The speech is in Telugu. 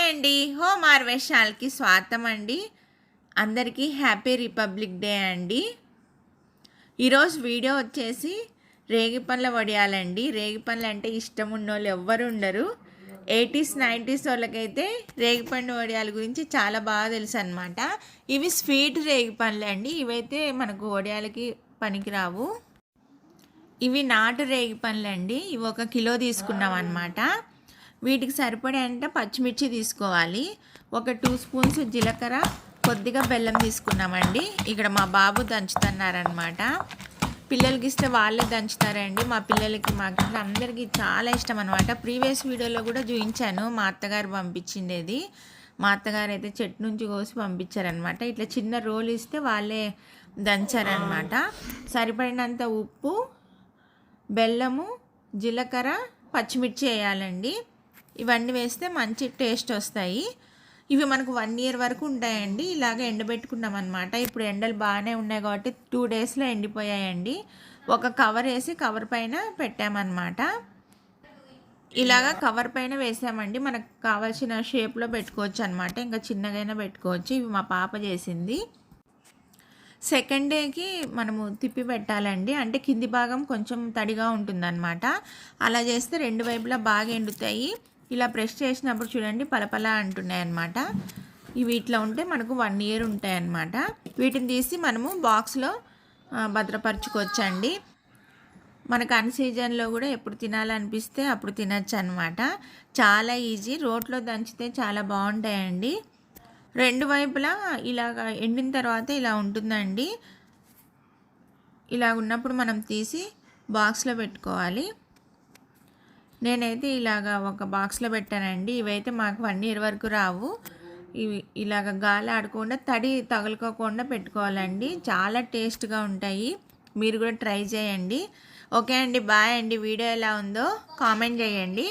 హాయ్ అండి. హోమ్ హార్వెస్టాల్కి స్వాగతం అండి అందరికీ హ్యాపీ రిపబ్లిక్ డే అండి. ఈరోజు వీడియో వచ్చేసి రేగి పండ్ల వడియాలండి. రేగి పనులు అంటే ఇష్టం ఉన్న వాళ్ళు ఎవ్వరు ఉండరు. ఎయిటీస్ నైంటీస్ వాళ్ళకైతే రేగి పండు వడియాల గురించి చాలా బాగా తెలుసు అనమాట ఇవి స్వీట్ రేగి పండ్లు అండి. ఇవైతే మనకు వడియాలకి పనికిరావు. ఇవి నాటు రేగి పండ్లు అండి. ఇవి ఒక కిలో తీసుకున్నాం అనమాట వీటికి సరిపడే అంటే పచ్చిమిర్చి తీసుకోవాలి. ఒక టూ స్పూన్స్ జీలకర్ర కొద్దిగా బెల్లం తీసుకున్నామండి. ఇక్కడ మా బాబు దంచుతున్నారనమాట పిల్లలకి ఇస్తే వాళ్ళే దంచుతారండి. మా పిల్లలకి మాకు అందరికీ చాలా ఇష్టం అనమాట ప్రీవియస్ వీడియోలో కూడా చూపించాను. మా అత్తగారు పంపించిండేది. మా అత్తగారు అయితే చెట్టు నుంచి కోసి పంపించారనమాట ఇట్లా చిన్న రోల్ ఇస్తే వాళ్ళే దంచారనమాట సరిపడినంత ఉప్పు బెల్లము జీలకర్ర పచ్చిమిర్చి వేయాలండి. ఇవన్నీ వేస్తే మంచి టేస్ట్ వస్తాయి. ఇవి మనకు వన్ ఇయర్ వరకు ఉంటాయండి. ఇలాగ ఎండబెట్టుకున్నాం అనమాట ఇప్పుడు ఎండలు బాగానే ఉన్నాయి కాబట్టి టూ డేస్లో ఎండిపోయాయండి. ఒక కవర్ వేసి కవర్ పైన పెట్టామన్నమాట. ఇలాగ కవర్ పైన వేసామండి. మనకు కావాల్సిన షేప్లో పెట్టుకోవచ్చు అనమాట ఇంకా చిన్నగైనా పెట్టుకోవచ్చు. ఇవి మా పాప చేసింది. సెకండ్ డేకి మనము తిప్పి పెట్టాలండి. అంటే కింది భాగం కొంచెం తడిగా ఉంటుందన్నమాట. అలా చేస్తే రెండు వైపులా బాగా ఎండుతాయి. ఇలా ప్రెస్ చేసినప్పుడు చూడండి పలపల అంటున్నాయి అన్నమాట ఇవి ఇట్లా ఉంటే మనకు వన్ ఇయర్ ఉంటాయన్నమాట. వీటిని తీసి మనము బాక్స్లో భద్రపరచుకోవచ్చండి. మనకు అన్ సీజన్లో కూడా ఎప్పుడు తినాలనిపిస్తే అప్పుడు తినచ్చు అనమాట చాలా ఈజీ. రోట్లో దంచితే చాలా బాగుంటాయండి. రెండు వైపులా ఇలాగ ఎండిన తర్వాత ఇలా ఉంటుందండి. ఇలా ఉన్నప్పుడు మనం తీసి బాక్స్లో పెట్టుకోవాలి. నేనైతే ఇలాగ ఒక బాక్స్లో పెట్టానండి. ఇవైతే మాకు వన్ ఇయర్ వరకు రావు. ఇవి ఇలాగ గాలి ఆడకుండా తడి తగులుకోకుండా పెట్టుకోవాలండి. చాలా టేస్ట్గా ఉంటాయి. మీరు కూడా ట్రై చేయండి. ఓకే అండి. బాయ్ అండి. వీడియో ఎలా ఉందో కామెంట్ చేయండి.